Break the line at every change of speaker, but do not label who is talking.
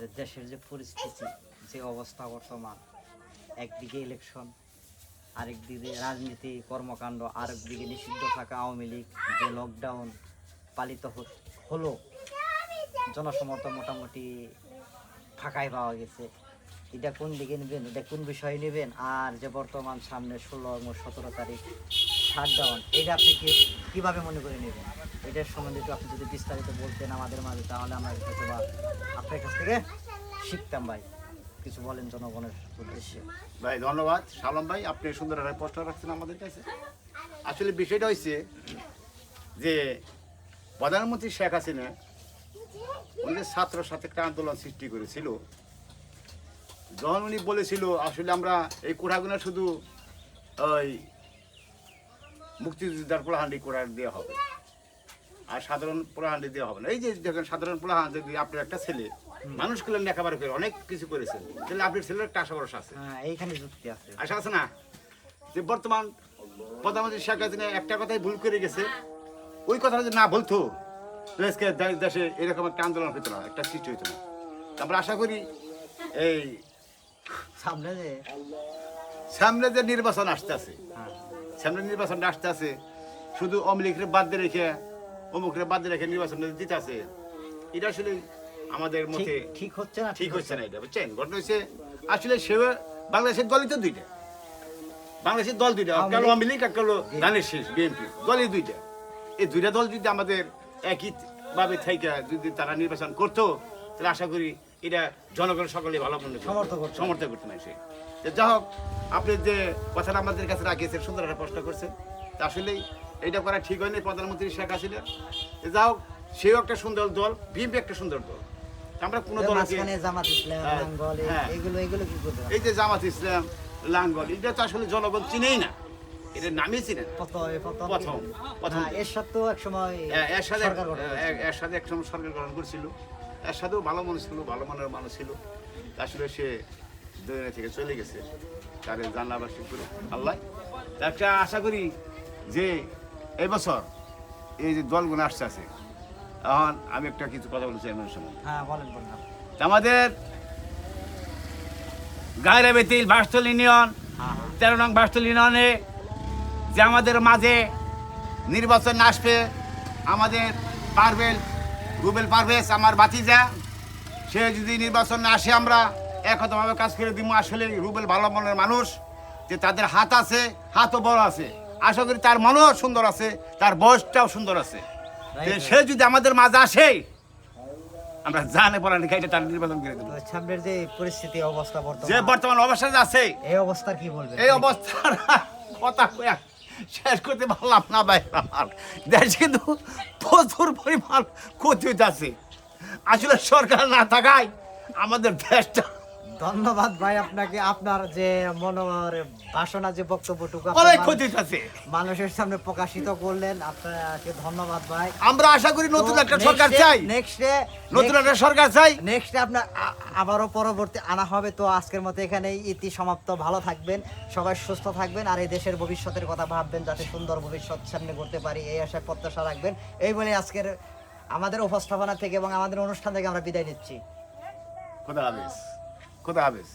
যে দেশের যে পরিস্থিতি, যে অবস্থা বর্তমান, একদিকে ইলেকশন আরেকদিকে রাজনীতি, কর্মকাণ্ড, আরেকদিকে নিষিদ্ধ থাকা আওয়ামী লীগ, যে লকডাউন পালিত হলো, জনসমর্থন মোটামুটি ফাঁকাই পাওয়া গেছে। এটা কোন দিকে নেবেন, এটা কোন বিষয়ে নেবেন? আর যে বর্তমান সামনে ষোলো এবং সতেরো তারিখ শাটডাউন এটা আপনি কি কীভাবে মনে করে নেবেন? এটার সম্বন্ধে একটু আপনি যদি বিস্তারিত বলতেন আমাদের মাঝে, তাহলে আমরা হয়তো বা আপনার কাছ থেকে শিখতাম ভাই। কিছু বলেন জনগণের উদ্দেশ্যে।
ভাই, ধন্যবাদ। সালাম ভাই, আপনি সুন্দর একটা প্রশ্ন রাখছেন আমাদের কাছে। আসলে বিষয়টা হয়েছে যে প্রধানমন্ত্রী শেখ হাসিনা উনি ছাত্র সাথে একটা আন্দোলন সৃষ্টি করেছিল। যখন উনি বলেছিল, আসলে আমরা এই কোঠাগুলো শুধু ওই মুক্তিযোদ্ধার পোড়াহান্ডি কোড়া দেওয়া হবে। আর সাধারণ পোলাহান্ডি দেওয়া হবে না। এই যে দেখেন সাধারণ পোড়াহান্ডি যদি আপনার একটা ছেলে মানুষ করলেন লেখাপড়া করে অনেক কিছু করেছেন। তাহলে আপনার ছেলের একটা আশা ভরসা আছে।
হ্যাঁ এইখানে যুক্তি আছে।
আশা আছে না? যে বর্তমান প্রধানমন্ত্রী শেখ হাসিনা একটা কথাই ভুল করে গেছে। ওই কথা যদি না বলতো আজকে দেশে এরকম একটা আন্দোলন হতো না একটা সৃষ্টি হতো না। তা আমরা আশা করি এই
সামনে যে
সামনে যে নির্বাচন আসতে আছে
হ্যাঁ।
সামনে নির্বাচনটা আসতে আছে। শুধু অমলিকরে বাদ দিয়ে রেখে অমুকরে বাদ দিয়ে রেখে নির্বাচন দিতে আছে। এটা আসলে আমাদের মতে
ঠিক- হচ্ছে না
ঠিক হচ্ছে না এটা বুঝছেন? ঘটনা হচ্ছে আসলে সে বাংলাদেশের দলই তো দুইটা। বাংলাদেশের দল দুইটা কালো আওয়ামী লীগ? আর কালো ধানের শেষ বিএনপি দলই দুইটা। এই দুইটা দল যদি আমাদের একই ভাবে থেকে যদি তারা নির্বাচন করতো তাহলে আশা করি এটা জনগণ সকলে ভালো মনে।
সমর্থন করতো।
না সে যা হোক আপনি যে কথাটা আমাদের কাছে রাখিয়েছেন সুন্দর একটা প্রশ্ন করছেন তা আসলেই এটা করা ঠিক হয়নি প্রধানমন্ত্রী শেখ হাসিনা যা হোক সেও একটা সুন্দর দল বিএনপি একটা সুন্দর দল আমরা কোনো দল হ্যাঁ,
এই-
হ্যাঁ। এই যে জামাত ইসলাম লাঙ্গল এটা তো আসলে জনগণ চিনেই না এটা নামই চিনে না
প্রথম প্রথম
প্রথম, প্রথম।
হ্যাঁ, এর এক সময়
এর সাথে
সরকার গঠন হয়েছিল।
এ- এর সাথে একসময় সরকার গঠন করছিল এর সাথেও ভালো মানুষ ছিল ভালো মানের মানুষ ছিল। আসলে সে দুনিয়া থেকে চলে গেছে তারে জানলাবাসী করে আল্লাহ। একটা আশা করি যে এবছর এই যে দলগুলো আসছে আছে এখন আমি একটা কিছু কথা বলছি এমন সময়
হ্যাঁ বলেন
আমাদের গায়রা বেতিল বাসতল ইউনিয়ন
হ্যাঁ হ্যাঁ।
তেরো নং বাসতল ইউনিয়নে যে আমাদের মাঝে নির্বাচন আসবে আমাদের পারবেল রুবেল পারভেজ আমার বাতিজা সে যদি নির্বাচনে আসে আমরা একতভাবে কাজ করে দিব আসলে রুবেল ভালো মনের মানুষ যে তাদের হাত আছে হাতও বড় আছে। আশা করি তার মনও সুন্দর আছে তার বয়সটাও সুন্দর আছে। সে যদি আমাদের মাঝে আসে আমরা জানে পড়া লিখাইটা তার নির্বাচন করে দেবো।
সামনের যে পরিস্থিতি অবস্থা
যে
বর্তমান
বর্তমান অবস্থায় আছে
এই অবস্থার কি বলবেন?
এই অবস্থার কথা শেষ করতে পারলাম না ভাই আমার। দেশ কিন্তু প্রচুর পরিমাণ ক্ষতি হইতেছে। আসলে সরকার না থাকায় আমাদের দেশটা
ধন্যবাদ ভাই আপনাকে আপনার যে মনোর বাসনা যে বক্তব্যটুকু
অনেক ক্ষতি হইতেছে
মানুষের সামনে প্রকাশিত করলেন আপনাকে ধন্যবাদ ভাই।
আমরা আশা করি নতুন একটা সরকার চাই।
নেক্সটে
নতুন একটা সরকার চাই।
নেক্সট আপনার আবারও পরবর্তী আনা হবে। তো আজকের মতো এখানেই ইতি সমাপ্ত। ভালো থাকবেন সবাই সুস্থ থাকবেন আর এই দেশের ভবিষ্যতের কথা ভাববেন যাতে সুন্দর ভবিষ্যৎ সামনে করতে পারি। এই আশায় প্রত্যাশা রাখবেন। এই বলে আজকের আমাদের উপস্থাপনা থেকে এবং আমাদের অনুষ্ঠান থেকে আমরা বিদায় নিচ্ছি।
খোদা হাফেজ। খোদা হাফেজ?